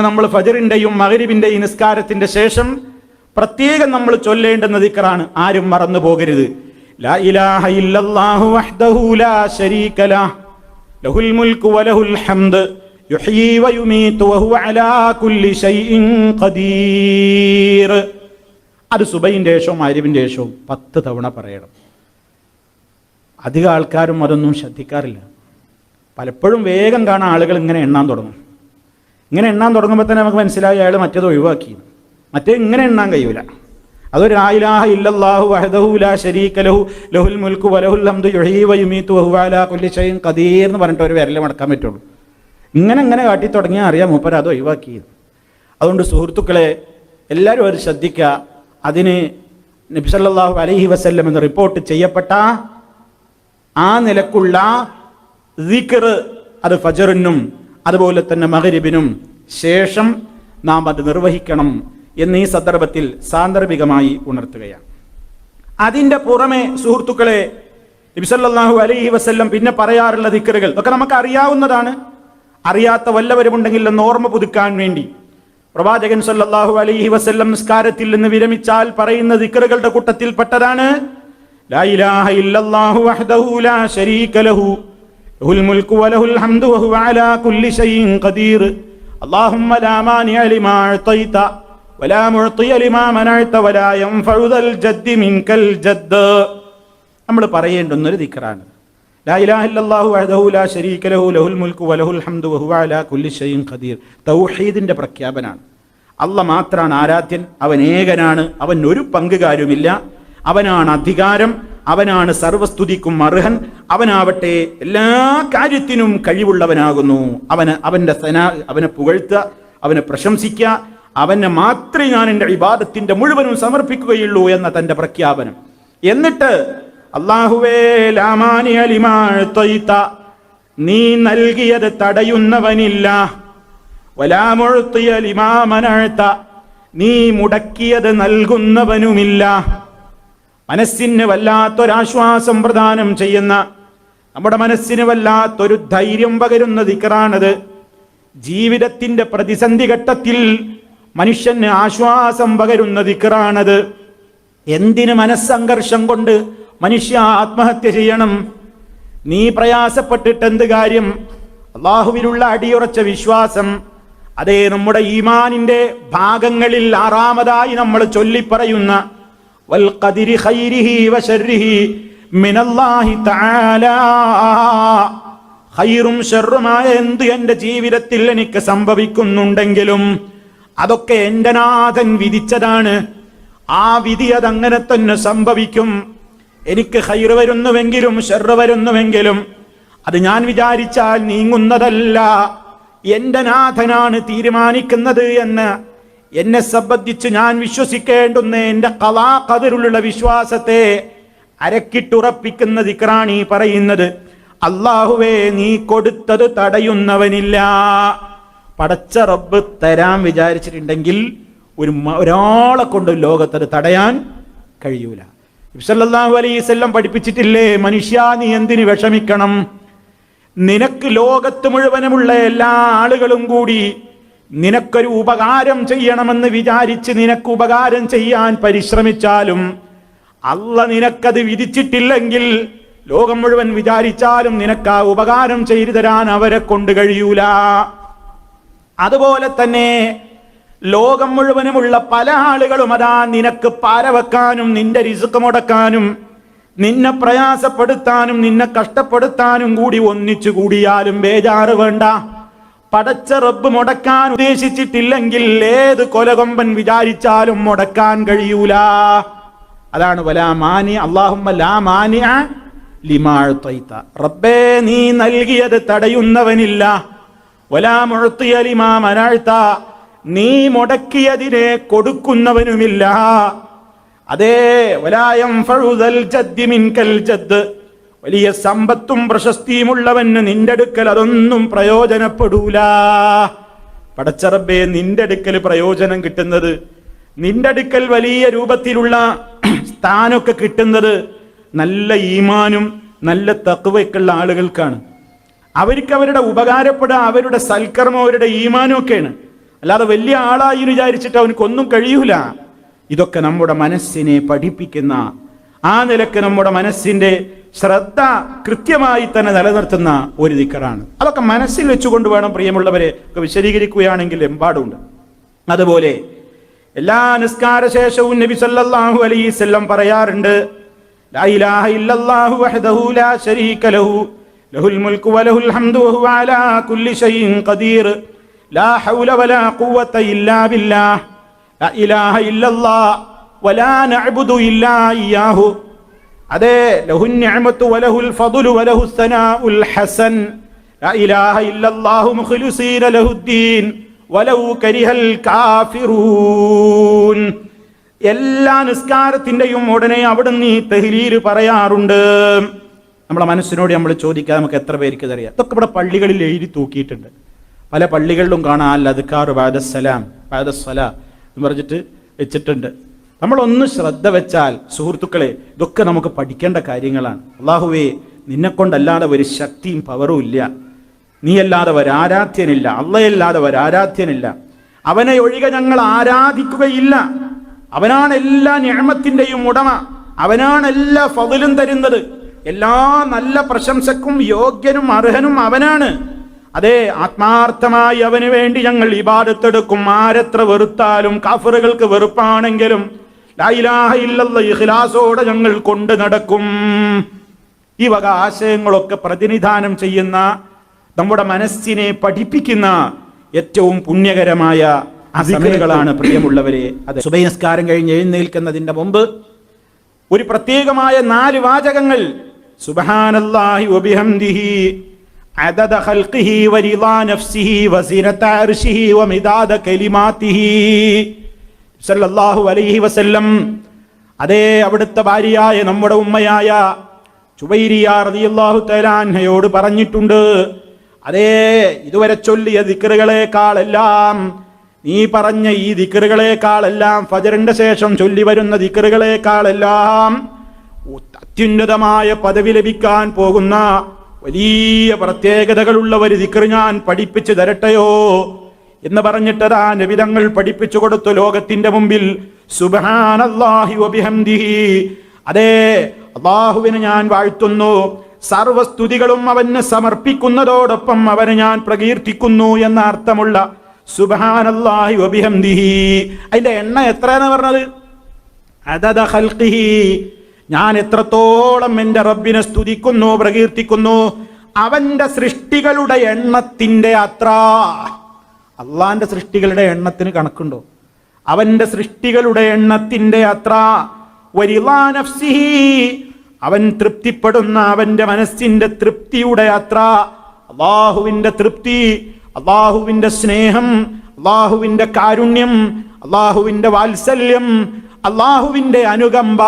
നമ്മൾ ഫജറിന്റെയും മകരിവിന്റെയും നിസ്കാരത്തിന്റെ ശേഷം പ്രത്യേകം നമ്മൾ ചൊല്ലേണ്ടുന്ന ദിക്റാണ് ആരും മറന്നു പോകരുത്. അത് സുബൈന്റെ ശേഷവും അരിവിന്റെ ശേഷവും പത്ത് തവണ പറയണം. അധികം ആൾക്കാരും അതൊന്നും ശ്രദ്ധിക്കാറില്ല. പലപ്പോഴും വേഗം കാണാൻ ആളുകൾ ഇങ്ങനെ എണ്ണാൻ തുടങ്ങും. ഇങ്ങനെ എണ്ണാൻ തുടങ്ങുമ്പോൾ തന്നെ നമുക്ക് മനസ്സിലായി അയാൾ മറ്റേത് ഒഴിവാക്കി. മറ്റേ ഇങ്ങനെ എണ്ണാൻ കഴിയൂല. അതൊരു ആയിലാഹ ഇല്ലാഹു ലാ ശരീക ലഹു ലഹുൽ മുൽക്കു വലഹുൽ ഹംദു യുഹീ വയുമീതു വഹുവ അലാ കുല്ലി ഷൈഇൻ ഖദീർ എന്ന് പറഞ്ഞിട്ട് ഒരു വിരൽ മടക്കാൻ പറ്റുള്ളൂ. ഇങ്ങനെ ഇങ്ങനെ കാട്ടി തുടങ്ങിയാൽ അറിയാം മൂപ്പർ അത് ഒഴിവാക്കി. അതുകൊണ്ട് സുഹൃത്തുക്കളെ എല്ലാവരും അത് ശ്രദ്ധിക്കുക. അതിന് നബിസല്ലാഹു അലൈഹി വസല്ലം എന്ന് റിപ്പോർട്ട് ചെയ്യപ്പെട്ട ആ നിലക്കുള്ള ദിക്കർ അത് ഫജറിനും അതുപോലെ തന്നെ മകരിബിനും ശേഷം നാം അത് നിർവഹിക്കണം എന്ന് ഈ സന്ദർഭത്തിൽ സാന്ദർഭികമായി ഉണർത്തുകയാണ്. അതിന്റെ പുറമെ സുഹൃത്തുക്കളെ നബിസല്ലാഹു അലൈഹി വസ്ല്ലം പിന്നെ പറയാറുള്ള ദിക്കറുകൾ ഒക്കെ നമുക്ക് അറിയാവുന്നതാണ്. അറിയാത്ത വല്ലവരുമുണ്ടെങ്കിൽ എന്ന് ഓർമ്മ പുതുക്കാൻ വേണ്ടി. പ്രവാചകൻ സല്ലാഹു അലൈഹി വസ്ല്ലം നിസ്കാരത്തിൽ നിന്ന് വിരമിച്ചാൽ പറയുന്ന ദിക്കറുകളുടെ കൂട്ടത്തിൽപ്പെട്ടതാണ് ലാ ഇലാഹ ഇല്ലല്ലാഹു വഹ്ദഹു ലാ ശരീക ലഹു. നമ്മൾ പറയേണ്ടുന്ന ഒരു ദിക്റാണ്. ലാ ഇലാഹ ഇല്ലല്ലാഹു ലാ ലഹു ലഹുൽ വലഹുൽ ഹംദു വഹുവ അലാ കുല്ലി ഷൈഇൻ ഖദീർ. തൗഹീദിന്റെ പ്രഖ്യാപനാണ്. അല്ല മാത്രാണ് ആരാധ്യൻ അവൻ ഏകനാണ് അവൻ ഒരു പങ്കുകാരുമില്ല അവനാണ് അധികാരം അവനാണ് സർവസ്തുതിക്കും അർഹൻ. അവനാവട്ടെ എല്ലാ കാര്യത്തിനും കഴിവുള്ളവനാകുന്നു. അവന് അവന്റെ സനാ അവനെ പുകഴ്ത്ത അവനെ പ്രശംസിക്കുക. അവനെ മാത്രമേ ഞാൻ എന്റെ ഇബാദത്തിന്റെ മുഴുവനും സമർപ്പിക്കുകയുള്ളൂ എന്ന തന്റെ പ്രഖ്യാപനം. എന്നിട്ട് അള്ളാഹുവേ നീ നൽകിയത് തടയുന്നവനില്ല. വലാമൊഴുത്തിയ ലിമാമനഴ്ത്ത നീ മുടക്കിയത് നൽകുന്നവനുമില്ല. മനസ്സിന് വല്ലാത്തൊരാശ്വാസം പ്രദാനം ചെയ്യുന്ന നമ്മുടെ മനസ്സിന് വല്ലാത്തൊരു ധൈര്യം പകരുന്ന ദിക്കറാണത്. ജീവിതത്തിന്റെ പ്രതിസന്ധി ഘട്ടത്തിൽ മനുഷ്യന് ആശ്വാസം പകരുന്ന ദിക്കറാണത്. എന്തിന് മനസ്സംഘർഷം കൊണ്ട് മനുഷ്യ ആത്മഹത്യ ചെയ്യണം? നീ പ്രയാസപ്പെട്ടിട്ട് എന്ത് കാര്യം? അള്ളാഹുവിലുള്ള അടിയുറച്ച വിശ്വാസം. അതേ നമ്മുടെ ഈമാനിന്റെ ഭാഗങ്ങളിൽ ആറാമതായി നമ്മൾ ചൊല്ലിപ്പറയുന്ന വൽ خيره من الله تعالى ഷെറുമായ എന്ത് എന്റെ ജീവിതത്തിൽ എനിക്ക് സംഭവിക്കുന്നുണ്ടെങ്കിലും അതൊക്കെ എന്റെ നാഥൻ വിധിച്ചതാണ്. ആ വിധി അതങ്ങനെ തന്നെ സംഭവിക്കും. എനിക്ക് ഹൈറ് വരുന്നുവെങ്കിലും ഷെറ് വരുന്നുവെങ്കിലും അത് ഞാൻ വിചാരിച്ചാൽ നീങ്ങുന്നതല്ല. എന്റെ നാഥനാണ് തീരുമാനിക്കുന്നത് എന്ന് എന്നെ സംബന്ധിച്ച് ഞാൻ വിശ്വസിക്കേണ്ടുന്ന എന്റെ കലാ കതിരുള്ള വിശ്വാസത്തെ അരക്കിട്ടുറപ്പിക്കുന്ന ദിക്റാണി പറയുന്നത് അള്ളാഹുവേ നീ കൊടുത്തത് തടയുന്നവനില്ല. പടച്ച റബ്ബ് തരാൻ വിചാരിച്ചിട്ടുണ്ടെങ്കിൽ ഒരു ഒരാളെ കൊണ്ട് ലോകത്തത് തടയാൻ കഴിയൂല. ഇബ്സല്ലാഹു അലൈസല്ലം പഠിപ്പിച്ചിട്ടില്ലേ മനുഷ്യ നീ എന്തിന് വിഷമിക്കണം? നിനക്ക് ലോകത്ത് മുഴുവനുമുള്ള എല്ലാ ആളുകളും കൂടി നിനക്കൊരു ഉപകാരം ചെയ്യണമെന്ന് വിചാരിച്ച് നിനക്ക് ഉപകാരം ചെയ്യാൻ പരിശ്രമിച്ചാലും അല്ല നിനക്കത് വിധിച്ചിട്ടില്ലെങ്കിൽ ലോകം മുഴുവൻ വിചാരിച്ചാലും നിനക്ക് ആ ഉപകാരം ചെയ്തു തരാൻ അവരെ കൊണ്ട് കഴിയൂല. അതുപോലെ തന്നെ ലോകം മുഴുവനുമുള്ള പല ആളുകളും അതാ നിനക്ക് പാരവെക്കാനും നിന്റെ റിസുക്ക് മുടക്കാനും നിന്നെ പ്രയാസപ്പെടുത്താനും നിന്നെ കഷ്ടപ്പെടുത്താനും കൂടി ഒന്നിച്ചു കൂടിയാലും ബേജാറ് വേണ്ട. പടച്ച റബ്ബ് മുടക്കാൻ ഉദ്ദേശിച്ചിട്ടില്ലെങ്കിൽ ഏത് കൊലകൊമ്പൻ വിചാരിച്ചാലും മുടക്കാൻ കഴിയൂല അതാണ് വലാ മാനി അള്ളാഹുമ്മ ലാ മാനിഅ ലിമാ അഅ്തൈത. റബ്ബേ നീ നൽകിയത് തടയുന്നവനില്ല വലാ മുഅ്തിയ ലിമാ മനഅ്ത. നീ മുടക്കിയതിനെ കൊടുക്കുന്നവനുമില്ല അതേ വലായം ഫഴുതൽ ജദ്ദി മിൻകൽ ജദ്ദ് വലിയ സമ്പത്തും പ്രശസ്തിയും പ്രശസ്തിയുമുള്ളവന് നിന്റെ അടുക്കൽ അതൊന്നും പ്രയോജനപ്പെടൂല. പടച്ചറബേ നിന്റെ അടുക്കൽ പ്രയോജനം കിട്ടുന്നത് നിന്റെ അടുക്കൽ വലിയ രൂപത്തിലുള്ള സ്ഥാനമൊക്കെ കിട്ടുന്നത് നല്ല ഈമാനും നല്ല തക്കുവയ്ക്കുള്ള ആളുകൾക്കാണ്. അവർക്ക് അവരുടെ ഉപകാരപ്പെടുക അവരുടെ സൽക്കർമ്മം അവരുടെ ഈമാനും ഒക്കെയാണ്. അല്ലാതെ വലിയ ആളായി വിചാരിച്ചിട്ട് അവനക്കൊന്നും കഴിയൂല. ഇതൊക്കെ നമ്മുടെ മനസ്സിനെ പഠിപ്പിക്കുന്ന ആ നിലയ്ക്ക് നമ്മുടെ മനസ്സിന്റെ ശ്രദ്ധ കൃത്യമായി തന്നെ നിലനിർത്തുന്ന ഒരു ദിക്കറാണ്. അതൊക്കെ മനസ്സിൽ വെച്ചുകൊണ്ട് വേണം പ്രിയമുള്ളവരെ ഒക്കെ വിശദീകരിക്കുകയാണെങ്കിൽ എമ്പാടുണ്ട്. അതുപോലെ എല്ലാ നിസ്കാര ശേഷവും നബി സല്ലല്ലാഹു അലൈഹി വസല്ലം പറയാറുണ്ട് ലഹുൽ വലഹുൽ ഹംദു വഹുവ അലാ കുല്ലി ഖദീർ ലാ ഹൗല വലാ ഖുവത ഇല്ലാ ബില്ലാഹ് ലാ ഇലാഹ ഇല്ലല്ലാഹ് അതെ എല്ലാ നിസ്കാരത്തിന്റെയും ഉടനെ അവിടുന്ന് ഈ തെഹ്ലീൽ പറയാറുണ്ട്. നമ്മളെ മനസ്സിനോട് നമ്മൾ ചോദിക്കാൻ നമുക്ക് എത്ര പേർക്ക് അറിയാം ഇതൊക്കെ ഇവിടെ പള്ളികളിൽ എഴുതി തൂക്കിയിട്ടുണ്ട്. പല പള്ളികളിലും കാണാൻ അൽ അദ്ക്കാർ ബാദസ്സലാ എന്ന് പറഞ്ഞിട്ട് വെച്ചിട്ടുണ്ട്. നമ്മളൊന്ന് ശ്രദ്ധ വെച്ചാൽ സുഹൃത്തുക്കളെ ഇതൊക്കെ നമുക്ക് പഠിക്കേണ്ട കാര്യങ്ങളാണ്. അള്ളാഹുവേ നിന്നെ കൊണ്ടല്ലാതെ ഒരു ശക്തിയും പവറും ഇല്ല. നീയല്ലാതെ ഒരാരാധ്യനില്ല. അള്ളയല്ലാതെ ഒരാരാധ്യനില്ല. അവനെ ഒഴികെ ഞങ്ങൾ ആരാധിക്കുകയില്ല. അവനാണ് എല്ലാ ഞാമത്തിന്റെയും ഉടമ. അവനാണ് എല്ലാ ഫതിലും തരുന്നത്. എല്ലാ നല്ല പ്രശംസക്കും യോഗ്യനും അർഹനും അവനാണ്. അതെ ആത്മാർത്ഥമായി അവന് വേണ്ടി ഞങ്ങൾ ഇബാദത്തെടുക്കും. ആരെത്ര വെറുത്താലും കാഫറുകൾക്ക് വെറുപ്പാണെങ്കിലും ഇഖ്ലാസോടെ ഞങ്ങൾ കൊണ്ട് നടക്കും. ഈ വക ആശയങ്ങളൊക്കെ പ്രതിനിധാനം ചെയ്യുന്ന നമ്മുടെ മനസ്സിനെ പഠിപ്പിക്കുന്ന ഏറ്റവും പുണ്യകരമായ അസിഖറുകളാണ് പ്രിയമുള്ളവരെ. അത്. സുബൈനസ്കാരം കഴിഞ്ഞ് എഴുന്നേൽക്കുന്നതിന്റെ മുമ്പ് ഒരു പ്രത്യേകമായ നാല് വാചകങ്ങൾ. സുബ്ഹാനല്ലാഹി വബിഹംദിഹി സല്ലല്ലാഹു അലൈഹി വസല്ലം. അതേ അവിടുത്തെ ഭാര്യയായ നമ്മുടെ ഉമ്മയായ ചുബൈരിയ റളിയല്ലാഹു തആല അൻഹയോട് പറഞ്ഞിട്ടുണ്ട് അതേ ഇതുവരെ ചൊല്ലിയ ദിക്കറുകളെക്കാളെല്ലാം നീ പറഞ്ഞ ഈ ദിക്കറുകളെക്കാളെല്ലാം ഫജറിന്റെ ശേഷം ചൊല്ലി വരുന്ന ദിക്കറുകളെക്കാളെല്ലാം അത്യുന്നതമായ പദവി ലഭിക്കാൻ പോകുന്ന വലിയ പ്രത്യേകതകളുള്ള ഒരു ദിക്കർ ഞാൻ പഠിപ്പിച്ചു തരട്ടെയോ? എന്ന് പറഞ്ഞിട്ടതാ നബിതങ്ങൾ പഠിപ്പിച്ചു കൊടുത്തു ലോകത്തിന്റെ മുമ്പിൽ. അതേ അള്ളാഹുവിന് ഞാൻ വാഴ്ത്തുന്നു. സർവസ്തുതികളും അവന് സമർപ്പിക്കുന്നതോടൊപ്പം അവന് ഞാൻ പ്രകീർത്തിക്കുന്നു എന്ന അർത്ഥമുള്ള സുബ്ഹാനല്ലാഹി വബിഹംദിഹി അതിന്റെ എണ്ണ എത്രയാണ് പറഞ്ഞത്? അതത ഖൽഖിഹി. ഞാൻ എത്രത്തോളം എന്റെ റബ്ബിനെ സ്തുതിക്കുന്നു പ്രകീർത്തിക്കുന്നു. അവന്റെ സൃഷ്ടികളുടെ എണ്ണത്തിന്റെ അത്ര. അള്ളാന്റെ സൃഷ്ടികളുടെ എണ്ണത്തിന് കണക്കുണ്ടോ? അവന്റെ സൃഷ്ടികളുടെ എണ്ണത്തിന്റെ അത്ര അവൻ തൃപ്തിപ്പെടുന്ന അവന്റെ മനസ്സിന്റെ തൃപ്തിയുടെ അത്ര അള്ളാഹുവിന്റെ തൃപ്തി അള്ളാഹുവിന്റെ സ്നേഹം അള്ളാഹുവിന്റെ കാരുണ്യം അള്ളാഹുവിന്റെ വാത്സല്യം അള്ളാഹുവിന്റെ അനുകമ്പ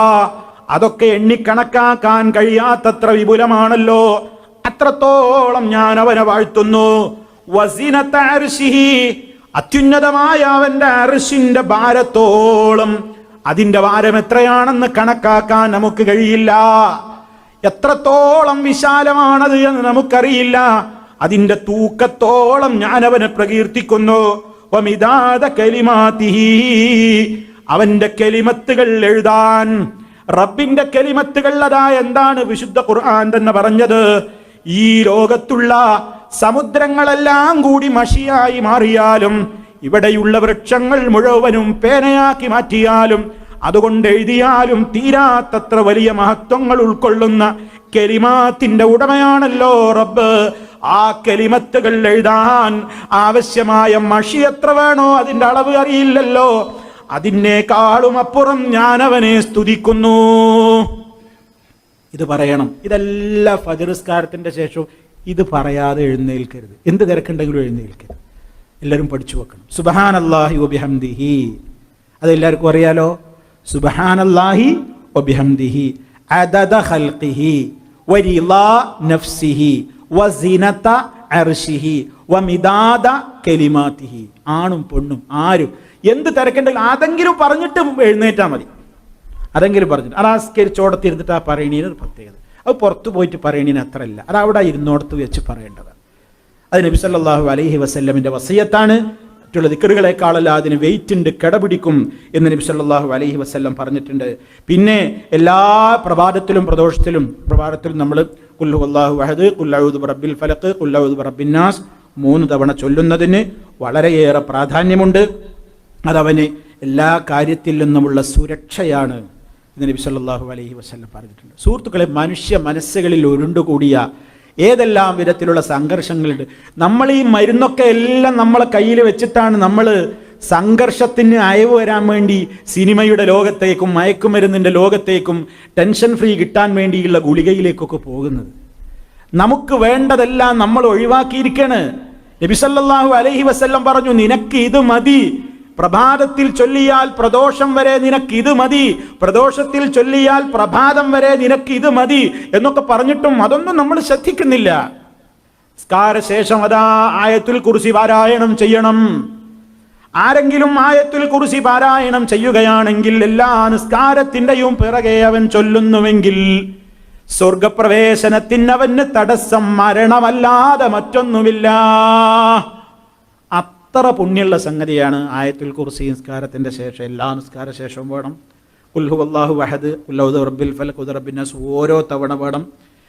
അതൊക്കെ എണ്ണിക്കണക്കാക്കാൻ കഴിയാത്തത്ര വിപുലമാണല്ലോ. അത്രത്തോളം ഞാൻ അവനെ വാഴ്ത്തുന്നു. അത്യുന്നതമായ അവന്റെ അർശിന്റെ ഭാരത്തോളം. അതിന്റെ ഭാരം എത്രയാണെന്ന് കണക്കാക്കാൻ നമുക്ക് കഴിയില്ല. എത്രത്തോളം വിശാലമാണത് എന്ന് നമുക്കറിയില്ല. അതിന്റെ തൂക്കത്തോളം ഞാൻ അവനെ പ്രകീർത്തിക്കുന്നു അവന്റെ കെലിമത്തുകൾ എഴുതാൻ റബ്ബിന്റെ കെലിമത്തുകൾ അതാ എന്താണ് വിശുദ്ധ ഖുർആൻ തന്നെ പറഞ്ഞത്? ഈ ലോകത്തുള്ള സമുദ്രങ്ങളെല്ലാം കൂടി മഷിയായി മാറിയാലും ഇവിടെയുള്ള വൃക്ഷങ്ങൾ മുഴുവനും പേനയാക്കി മാറ്റിയാലും അതുകൊണ്ട് എഴുതിയാലും തീരാത്തത്ര വലിയ മഹത്വങ്ങൾ ഉൾക്കൊള്ളുന്ന കെലിമാത്തിന്റെ ഉടമയാണല്ലോ റബ്ബ്. ആ കെലിമത്തുകൾ എഴുതാൻ ആവശ്യമായ മഷി എത്ര വേണോ അതിന്റെ അളവ് അറിയില്ലല്ലോ. അതിനേക്കാളും അപ്പുറം ഞാൻ അവനെ സ്തുതിക്കുന്നു. ഇത് പറയണം. ഇതെല്ലാം ഫജറിസ്കാരത്തിന്റെ ശേഷവും ഇത് പറയാതെ എഴുന്നേൽക്കരുത്. എന്ത് തിരക്കുണ്ടെങ്കിലും എഴുന്നേൽക്കരുത്. എല്ലാവരും പഠിച്ചു വെക്കണം. സുബഹാൻ അള്ളാഹി ഒബിഹംദിഹി അതെല്ലാവർക്കും അറിയാലോ? അള്ളാഹി ഒബിഹംദിഹി അദദ ഖൽഖിഹി. വരിളാ നഫ്സിഹി. വസിനത അർശിഹി വമിദാദ കലിമാതിഹി ആണും പെണ്ണും ആരും. എന്ത് തിരക്കുണ്ടെങ്കിലും അതെങ്കിലും പറഞ്ഞിട്ട് എഴുന്നേറ്റാൽ മതി. അതെങ്കിലും പറഞ്ഞിട്ട്. അത് ആസ്കരിച്ചോടത്തിരുന്നിട്ട് ആ പറയണീന് പ്രത്യേകത. അത് പുറത്തു പോയിട്ട് പറയണീന് അത്രയല്ല. അത് അവിടെ ഇരുന്നോടത്ത് വെച്ച് പറയേണ്ടത്. അത് നബി സല്ലാഹു അലൈഹി വസല്ലമിന്റെ വസയത്താണ്. മറ്റുള്ള ദിക്കറുകളെക്കാളല്ല അതിന് വെയിറ്റ് ഉണ്ട് കിടപിടിക്കും എന്ന് നബി സല്ലാഹു അലൈഹി വസല്ലം പറഞ്ഞിട്ടുണ്ട്. പിന്നെ എല്ലാ പ്രഭാതത്തിലും പ്രദോഷത്തിലും പ്രഭാതത്തിലും നമ്മൾ കുല്ലു വഹദ് കുല്ലൗദ് റബ്ബിൽ ഫലക്ക് കുല്ലൗദ് റബ്ബിന്നാസ് മൂന്ന് തവണ ചൊല്ലുന്നതിന് വളരെയേറെ പ്രാധാന്യമുണ്ട്. അതവന് എല്ലാ കാര്യത്തിൽ നിന്നുമുള്ള സുരക്ഷയാണ് എന്ന് നബി സല്ലാഹു അലൈഹി വസ്ലം പറഞ്ഞിട്ടുണ്ട്. സുഹൃത്തുക്കളെ മനുഷ്യ മനസ്സുകളിൽ ഉരുണ്ടുകൂടിയ ഏതെല്ലാം വിധത്തിലുള്ള സംഘർഷങ്ങളുണ്ട്. നമ്മൾ ഈ മരുന്നൊക്കെ എല്ലാം നമ്മളെ കയ്യിൽ വെച്ചിട്ടാണ് നമ്മൾ സംഘർഷത്തിന് അയവ് വരാൻ വേണ്ടി സിനിമയുടെ ലോകത്തേക്കും മയക്കുമരുന്നിന്റെ ലോകത്തേക്കും ടെൻഷൻ ഫ്രീ കിട്ടാൻ വേണ്ടിയുള്ള ഗുളികയിലേക്കൊക്കെ പോകുന്നത്. നമുക്ക് വേണ്ടതെല്ലാം നമ്മൾ ഒഴിവാക്കിയിരിക്കണ്. നബിസല്ലാഹു അലഹി വസല്ലം പറഞ്ഞു നിനക്ക് ഇത് മതി. പ്രഭാതത്തിൽ ചൊല്ലിയാൽ പ്രദോഷം വരെ നിനക്ക് ഇത് മതി. പ്രദോഷത്തിൽ ചൊല്ലിയാൽ പ്രഭാതം വരെ നിനക്ക് ഇത് മതി എന്നൊക്കെ പറഞ്ഞിട്ടും അതൊന്നും നമ്മൾ ശ്രദ്ധിക്കുന്നില്ല. സ്കാരശേഷം അതാ ആയത്തിൽ കുറിച്ച് പാരായണം ചെയ്യണം. ആരെങ്കിലും ആയത്തിൽ കുറിച്ച് പാരായണം ചെയ്യുകയാണെങ്കിൽ എല്ലാ നിസ്കാരത്തിന്റെയും പിറകെ അവൻ ചൊല്ലുന്നുവെങ്കിൽ സ്വർഗപ്രവേശനത്തിന് അവന് തടസ്സം മരണമല്ലാതെ മറ്റൊന്നുമില്ല. അത്ര പുണ്യമുള്ള സംഗതിയാണ് ആയത്തുൽ കുർസി നിസ്കാരത്തിന്റെ ശേഷം എല്ലാ നിസ്കാര ശേഷവും വേണം. ഉൽഹു അള്ളാഹു വഹദ് ഉല്ലൗദ് റബ്ബിൽ ഫൽ റബ്ബിനസ് ഓരോ തവണ വേണം.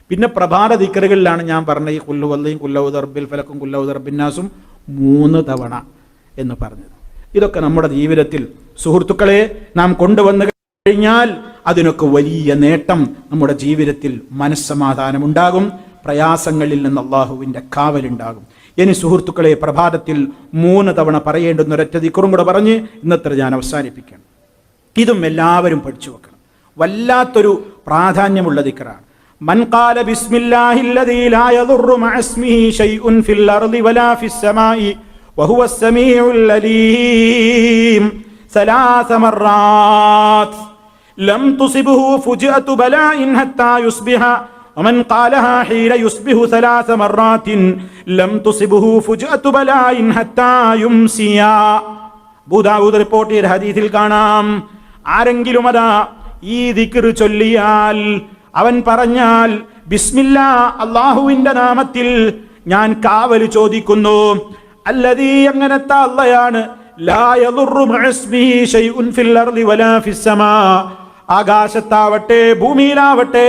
പിന്നെ പ്രഭാത ദിക്കറുകളിലാണ് ഞാൻ പറഞ്ഞ ഈ കുല്ലു വല്ലയും കുല്ലൗദ് റബ്ബിൽ ഫലക്കും കുല്ലൗദ് റബ്ബിന്നാസും മൂന്ന് തവണ എന്ന് പറഞ്ഞത്. ഇതൊക്കെ നമ്മുടെ ജീവിതത്തിൽ സുഹൃത്തുക്കളെ നാം കൊണ്ടുവന്നു കഴിഞ്ഞാൽ അതിനൊക്കെ വലിയ നേട്ടം നമ്മുടെ ജീവിതത്തിൽ മനസ്സമാധാനമുണ്ടാകും. പ്രയാസങ്ങളിൽ നിന്ന് അള്ളാഹുവിന്റെ കാവലുണ്ടാകും. ഇനി സുഹൃത്തുക്കളെ പ്രഭാതത്തിൽ മൂന്ന് തവണ പറയേണ്ടുന്ന ഒരൊറ്റ ദിക്കുറും കൂടെ പറഞ്ഞ് ഇന്നത്തെ ഞാൻ അവസാനിപ്പിക്കണം ഇതും എല്ലാവരും പഠിച്ചു വെക്കണം വല്ലാത്തൊരു പ്രാധാന്യമുള്ള ദിക്കറാണ് من قال بسم الله الذي لا يضر مع اسمه شيء في الأرض ولا في السماء وهو السميع العليم ثلاث مرات لم تصبه فجأة بلاء حتى يصبح ومن قالها حين يصبح ثلاث مرات لم تصبه فجأة بلاء حتى يمسي ബുദാവൂദ് റിപ്പോർട്ട് ചെയ്ത ഹദീസിൽ കാണാം ആരെങ്കിലും അതാ ഈ ദിക്ർ ചൊല്ലിയാൽ അവൻ പറഞ്ഞാൽ ബിസ്മില്ല അള്ളാഹുവിന്റെ നാമത്തിൽ ഞാൻ കാവല് ചോദിക്കുന്നു അല്ലതീ അങ്ങനത്തെ അള്ളയാണ് ലാ യദുറു മഅസ്മിഹി ശൈഉൻ ഫിൽ അർളി വലാ ഫിസ് സമാ ആകാശത്താവട്ടെ ഭൂമിയിലാവട്ടെ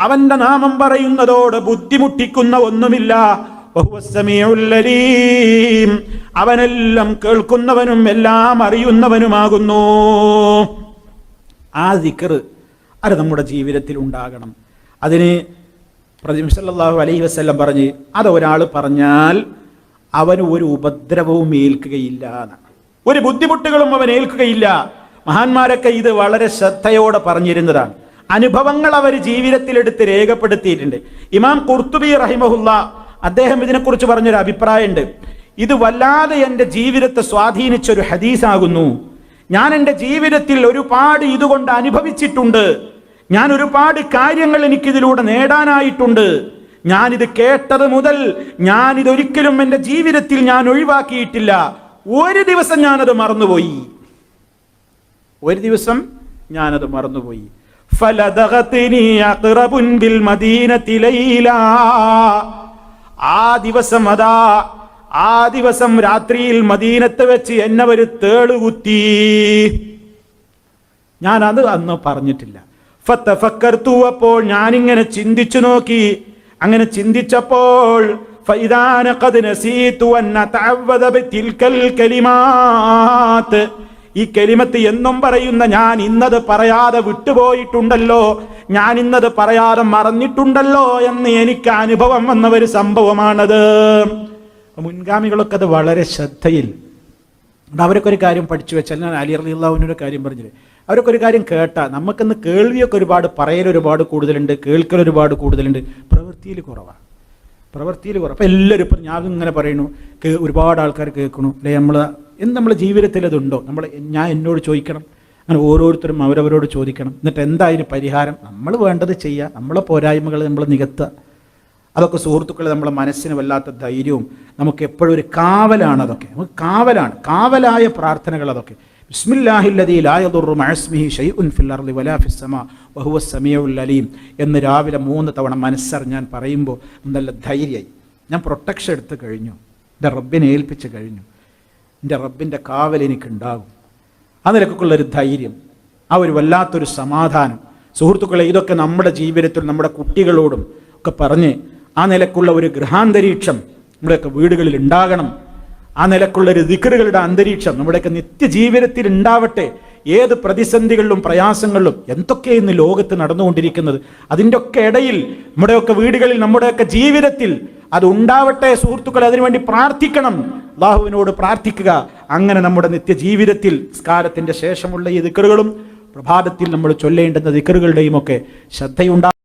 അവന്റെ നാമം പറയുന്നതോട് ബുദ്ധിമുട്ടിക്കുന്ന ഒന്നുമില്ല. അവനെല്ലാം കേൾക്കുന്നവനും എല്ലാം അറിയുന്നവനുമാകുന്നു. ആ ദിക്കർ അത് നമ്മുടെ ജീവിതത്തിൽ ഉണ്ടാകണം. അതിന് പ്രതിമിസല്ലാഹു അലൈഹി വസ്ല്ലം പറഞ്ഞ് അത് ഒരാൾ പറഞ്ഞാൽ അവന് ഒരു ഉപദ്രവവും ഏൽക്കുകയില്ല എന്നാണ് ഒരു ബുദ്ധിമുട്ടുകളും അവൻ ഏൽക്കുകയില്ല. മഹാന്മാരൊക്കെ ഇത് വളരെ ശ്രദ്ധയോടെ പറഞ്ഞിരുന്നതാണ്. അനുഭവങ്ങൾ അവർ ജീവിതത്തിലെടുത്ത് രേഖപ്പെടുത്തിയിട്ടുണ്ട്. ഇമാം കുർത്തുബി റഹിമഹുല്ല അദ്ദേഹം ഇതിനെക്കുറിച്ച് പറഞ്ഞൊരു അഭിപ്രായമുണ്ട്. ഇത് വല്ലാതെ എന്റെ ജീവിതത്തെ സ്വാധീനിച്ച ഒരു ഹദീസാകുന്നു. ഞാൻ എന്റെ ജീവിതത്തിൽ ഒരുപാട് ഇതുകൊണ്ട് അനുഭവിച്ചിട്ടുണ്ട്. ഞാൻ ഒരുപാട് കാര്യങ്ങൾ എനിക്കിതിലൂടെ നേടാനായിട്ടുണ്ട്. ഞാനിത് കേട്ടത് മുതൽ ഞാനിതൊരിക്കലും എന്റെ ജീവിതത്തിൽ ഞാൻ ഒഴിവാക്കിയിട്ടില്ല. ഒരു ദിവസം ഞാനത് മറന്നുപോയി. ഒരു ദിവസം ഞാനത് മറന്നുപോയി. ആ ദിവസം അതാ ആ ദിവസം രാത്രിയിൽ മദീനത്ത് വെച്ച് എന്നെ ഒരു തേളുകുത്തി ഞാൻ അത് അന്ന് പറഞ്ഞിട്ടില്ല. ഫത്തഫക്കർത്തു അപ്പോൾ ഞാനിങ്ങനെ ചിന്തിച്ചു നോക്കി. അങ്ങനെ ചിന്തിച്ചപ്പോൾ ഫൈദാന ഖദ് നസീതു അൻ അതഅവദ ബിതിൽകൽ കലിമാത്ത്. ഈ കെലിമത്ത് എന്നും പറയുന്ന ഞാൻ ഇന്നത് പറയാതെ വിട്ടുപോയിട്ടുണ്ടല്ലോ. ഞാൻ ഇന്നത് പറയാതെ മറന്നിട്ടുണ്ടല്ലോ എന്ന് എനിക്ക് അനുഭവം വന്ന ഒരു സംഭവമാണത്. മുൻഗാമികളൊക്കെ അത് വളരെ ശ്രദ്ധയിൽ. അവരൊക്കെ ഒരു കാര്യം പഠിച്ചു വെച്ചാൽ ഞാൻ അലി അറിയില്ലാവിനൊരു കാര്യം പറഞ്ഞില്ലേ? അവരൊക്കെ ഒരു കാര്യം കേട്ടാ. നമുക്കിന്ന് കേൾവിയൊക്കെ ഒരുപാട് പറയൽ ഒരുപാട് കൂടുതലുണ്ട് കേൾക്കൽ ഒരുപാട് കൂടുതലുണ്ട്. പ്രവൃത്തിയിൽ കുറവാണ് പ്രവൃത്തിയിൽ കുറവ്. അപ്പം എല്ലാവരും ഇപ്പം ഞാൻ ഇങ്ങനെ പറയുന്നു ഒരുപാട് ആൾക്കാർ കേൾക്കണു. അല്ലെ? നമ്മൾ എന്ത് നമ്മുടെ ജീവിതത്തിൽ അതുണ്ടോ നമ്മൾ ഞാൻ എന്നോട് ചോദിക്കണം. അങ്ങനെ ഓരോരുത്തരും അവരവരോട് ചോദിക്കണം. എന്നിട്ട് എന്തായാലും പരിഹാരം നമ്മൾ വേണ്ടത് ചെയ്യുക നമ്മളെ പോരായ്മകൾ നമ്മൾ നികത്തുക. അതൊക്കെ സുഹൃത്തുക്കളെ നമ്മളെ മനസ്സിന് വല്ലാത്ത ധൈര്യവും നമുക്ക് എപ്പോഴും ഒരു കാവലാണ് അതൊക്കെ. നമുക്ക് കാവലാണ്. കാവലായ പ്രാർത്ഥനകൾ അതൊക്കെ. അലീം എന്ന് രാവിലെ മൂന്ന് തവണ മനസ്സറിഞ്ഞാൻ പറയുമ്പോൾ നല്ല ധൈര്യമായി. ഞാൻ പ്രൊട്ടക്ഷൻ എടുത്ത് കഴിഞ്ഞു. ദ റബ്ബിനെ ഏൽപ്പിച്ച് കഴിഞ്ഞു. എന്റെ റബ്ബിന്റെ കാവൽ എനിക്കുണ്ടാകും. ആ നിലക്കുള്ളൊരു ധൈര്യം ആ ഒരു വല്ലാത്തൊരു സമാധാനം. സുഹൃത്തുക്കളെ ഇതൊക്കെ നമ്മുടെ ജീവിതത്തിൽ നമ്മുടെ കുട്ടികളോടും ഒക്കെ പറഞ്ഞ് ആ നിലക്കുള്ള ഒരു ഗൃഹാന്തരീക്ഷം നമ്മുടെയൊക്കെ വീടുകളിൽ ഉണ്ടാകണം. ആ നിലക്കുള്ള ഒരു ദിക്കറുകളുടെ അന്തരീക്ഷം നമ്മുടെയൊക്കെ നിത്യജീവിതത്തിൽ ഉണ്ടാവട്ടെ. ഏത് പ്രതിസന്ധികളിലും പ്രയാസങ്ങളിലും എന്തൊക്കെ ഇന്ന് ലോകത്ത് നടന്നുകൊണ്ടിരിക്കുന്നത് അതിന്റെ ഒക്കെ ഇടയിൽ നമ്മുടെയൊക്കെ വീടുകളിൽ നമ്മുടെയൊക്കെ ജീവിതത്തിൽ അത് ഉണ്ടാവട്ടെ സുഹൃത്തുക്കളെ അതിനുവേണ്ടി പ്രാർത്ഥിക്കണം. അള്ളാഹുവിനോട് പ്രാർത്ഥിക്കുക. അങ്ങനെ നമ്മുടെ നിത്യജീവിതത്തിൽ സ്കാരത്തിന്റെ ശേഷമുള്ള ഈ ദിക്കറുകളും പ്രഭാതത്തിൽ നമ്മൾ ചൊല്ലേണ്ടുന്ന ദിക്കറുകളുടെയും ഒക്കെ ശ്രദ്ധയുണ്ടാകും